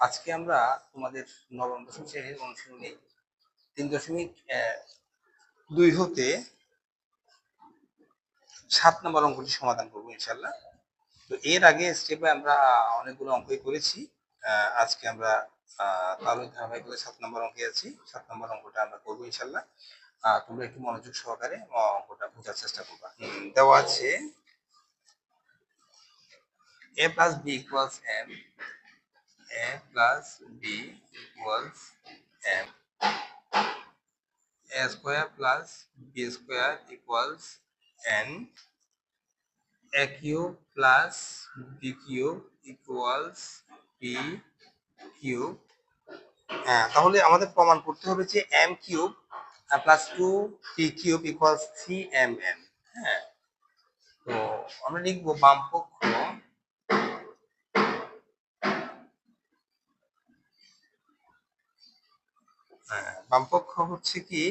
আজকে আমরা তোমাদের নবম দশম শ্রেণির অনুশীলনী তিন দশমিক দুই হতে সাত নম্বর অঙ্কটি সমাধান করব ইনশাল্লাহ তো এর আগে স্টেপে আমরা অনেকগুলো অঙ্কই করেছি। আজকে আমরা তারই ধারাবাহিকতা সাত নম্বর অঙ্কে আছি। সাত নম্বর অঙ্কটা আমরা করব ইনশাল্লাহ তোমরা একটু মনোযোগ সহকারে অঙ্কটা বোঝার চেষ্টা করবা। দেওয়া আছে, a plus b equals m a plus b equals m a square plus b square equals n a cube plus b cube equals b cube হ্যাঁ তাহলে আমাদের প্রমাণ করতে হবে যে m cube plus two P cube equals three M N হ্যাঁ তো আমরা লিখব বাম পক্ষ হ্যাঁ, বামপক্ষ হচ্ছে কি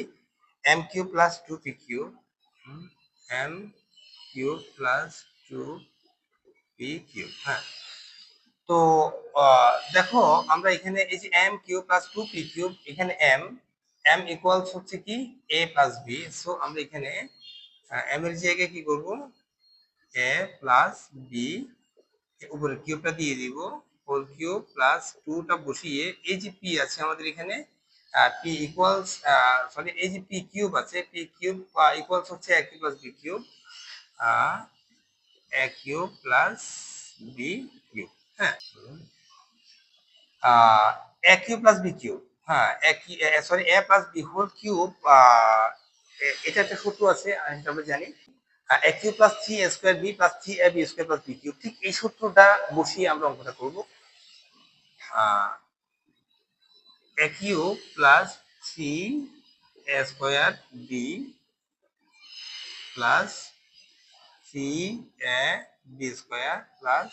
M cube plus two P cube M cube plus two P cube হ্যাঁ। তো দেখো, আমরা এখানে এই যে M cube plus two P cube, এখানে এম এম ইকুয়ালস হচ্ছে কি এ প্লাস বি সো আমরা এখানে এম এর জায়গায় কি করব? এ প্লাস বি উপরে কিউবটা দিয়ে দিব হোল কিউব প্লাস টুটা বসিয়ে, এই যে পি আছে আমাদের এখানে পি ইকুয়ালস সরি এই যে পি কিউব আছে পি কিউব ইকুয়ালস হচ্ছে A cube plus B cube A cube plus B cube হ্যাঁ। A cube plus B cube হ্যাঁ sorry A plus B whole cube এটা একটা সূত্র আছে আহ, আমরা জানি। A cube plus three A square B plus three A B square plus B cube ঠিক এই সূত্রটা বসিয়ে আমরা অঙ্কটা করব। a cube plus 3 a square b plus 3 a b square plus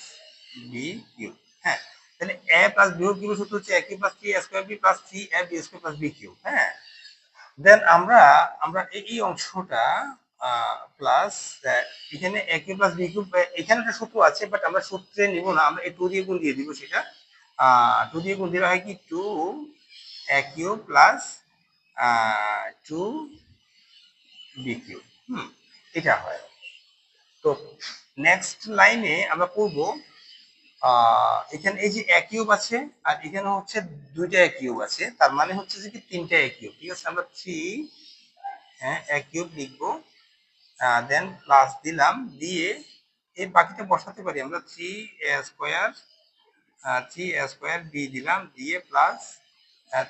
b cube হ্যাঁ তাহলে a প্লাস b কিউব সূত্র হচ্ছে a plus 3 square square plus 3 A b square plus b cube হ্যাঁ? দেন আমরা আমরা এই অংশটা প্লাস এখানে A cube plus b cube এখানে একটা সূত্র আছে, বাট আমরা সূত্রে নিব না, আমরা এই 2 দিয়ে গুণ দিয়ে দিব সেটা। টু দিয়ে গুণ দিলে হয় কি? Two cube plus two B cube. Hmm, এটা হয়। তো নেক্সট লাইনে আমরা করব এখানে এই যে এক কিউব আছে, আর এখানে হচ্ছে দুইটা এক কিউব আছে, তার মানে হচ্ছে যে কি তিনটা কিউব। ঠিক আছে, আমরা থ্রি হ্যাঁ কিউব লিখব দেন প্লাস দিলাম, দিয়ে এই বাকিটা বসাতে পারি। আমরা three square three square B দিলাম, দিয়ে plus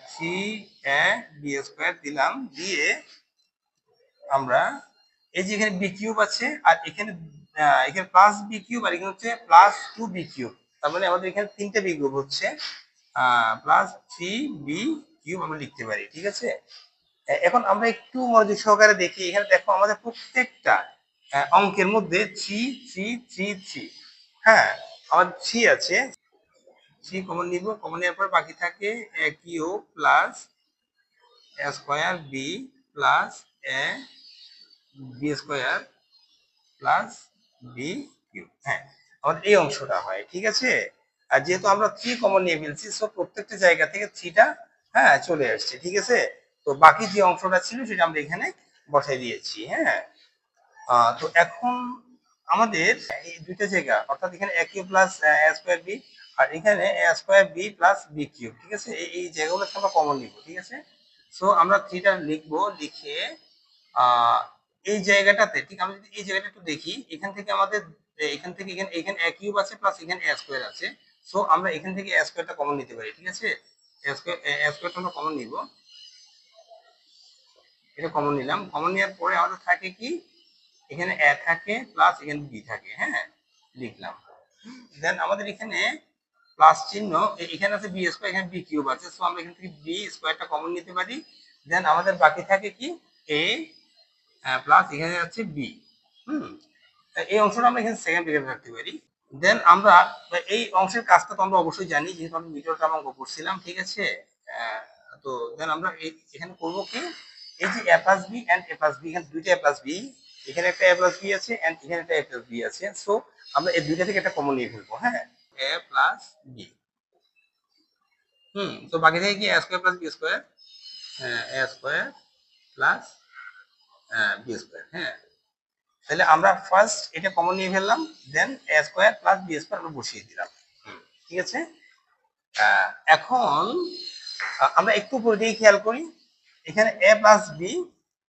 three A B square দিলাম, দিয়ে আমরা এই যে এখানে বি কিউব আছে, আর এখানে এখানে প্লাস বি কিউব আর এখানে হচ্ছে প্লাস টু বি কিউব তার মানে আমাদের এখানে তিনটে বি কিউব হচ্ছে। প্লাস থ্রি বি কিউব আমরা লিখতে পারি, ঠিক আছে? এখন আমরা একটু মনোযোগ সহকারে দেখি, এখানে দেখো আমাদের প্রত্যেকটা অঙ্কের মধ্যে থ্রি থ্রি থ্রি থ্রি হ্যাঁ আমাদের থ্রি আছে। থ্রি কমন নিব কমন নেওয়ার পর বাকি থাকে cube plus square B plus A B square plus B cube হ্যাঁ আমাদের এই অংশটা হয়, ঠিক আছে? আর যেহেতু আমরা থ্রি কমন নিয়ে ফেলছি সো প্রত্যেকটা জায়গা থেকে থ্রিটা হ্যাঁ চলে আসছে, ঠিক আছে? তো বাকি যে অংশটা ছিল সেটা আমরা এখানে বসাই দিয়েছি হ্যাঁ? তো এখন আমাদের এই দুইটা জায়গা, অর্থাৎ এখানে A cube plus square B আর এখানে A square B plus B cube ঠিক আছে? এই জায়গাগুলোকে আমরা কমন নিব ঠিক আছে? সো আমরা থ্রিটা লিখব, লিখে এই জায়গাটাতে, ঠিক, আমরা যদি এই জায়গাটা একটু দেখি, এখান থেকে আমাদের এখান থেকে এখানে এখানে এ কিউব আছে প্লাস এখানে এ স্কোয়ার আছে। সো আমরা এখান থেকে এ স্কোয়ারটা কমন নিতে পারি, ঠিক আছে? এ আমরা কমন নিব। এটা কমন নিলাম। কমন নেওয়ার পরে আমাদের থাকে কি? এখানে এ থাকে প্লাস এখানে বি থাকে হ্যাঁ? লিখলাম। দেন আমাদের এখানে প্লাস চিহ্ন এখানে আছে বি স্কোয়ার এখানে বি কিউব আছে। সো আমরা এখান থেকে বি স্কোয়ারটা কমন নিতে পারি। দেন আমাদের বাকি থাকে কি? এ প্লাস এখানে আছে বি হুম? এই অংশটা আমরা এখানে সেকেন্ড ব্র্যাকেট রাখতে পারি। দেন আমরা এই অংশের কাজটা তো আমরা অবশ্যই জানি, যেহেতু আমি ভিডিওটা অঙ্ক করছিলাম, ঠিক আছে? তো দেন আমরা এখানে করব কি? এই যে A plus B and A plus B এখানে দুইটা এ প্লাস বি এখানে একটা এ প্লাস বি আছে এন্ড এখানে একটা এ প্লাস বি আছে। সো আমরা এই দুইটা থেকে একটা কমন নিয়ে ফেলব হ্যাঁ? এ প্লাস বি হুম তো বাকি থেকে কি A square plus B square A square plus B square হ্যাঁ। তাহলে আমরা ফার্স্ট এটা কমন নিয়ে ফেললাম then A square plus B square আমরা বসিয়ে দিলাম। ঠিক আছে? এখন আমরা একটু উপরে দিয়ে খেয়াল করি। এখানে এ প্লাস বি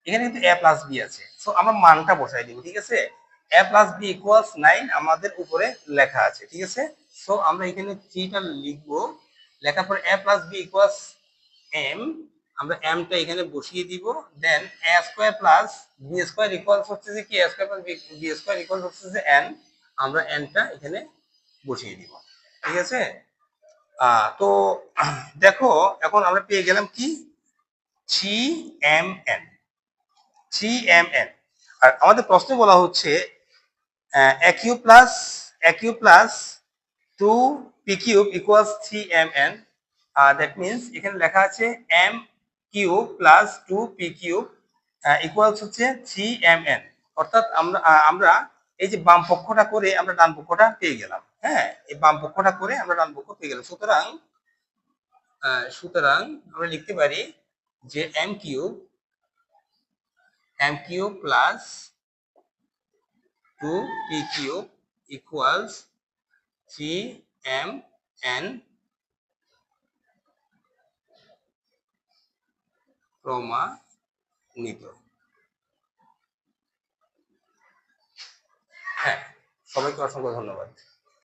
এখানে কিন্তু এ প্লাস বি আছে। সো আমরা মানটা বসাই দিব ঠিক আছে? A plus B equals nine আমাদের উপরে লেখা আছে, ঠিক আছে? সো আমরা এখানে থ্রিটা লিখব। লেখার পরে A plus B equals M আমরা এমটা এখানে বসিয়ে দিব। Then A square plus B square equals হচ্ছে যে কি A square plus B square equals হচ্ছে যে এন আমরা এনটা এখানে বসিয়ে দিব। ঠিক আছে? তো দেখো, এখন আমরা পেয়ে গেলাম কি? Three M N three M N আর আমাদের প্রশ্নে বলা হচ্ছে A cube plus A cube plus two P cube equals three M N that means এখানে লেখা আছে M cube plus two P cube equals হচ্ছে থ্রি এম এন অর্থাৎ আমরা আমরা এই যে বাম পক্ষটা করে আমরা ডান পক্ষটা পেয়ে গেলাম। হ্যাঁ এই বাম পক্ষটা করে আমরা ডান পক্ষ পেয়ে গেলাম। সুতরাং সুতরাং আমরা লিখতে পারি যে M cube M cube plus two P equals equals three M N প্রমাণিত হ্যাঁ সবাইকে অসংখ্য ধন্যবাদ।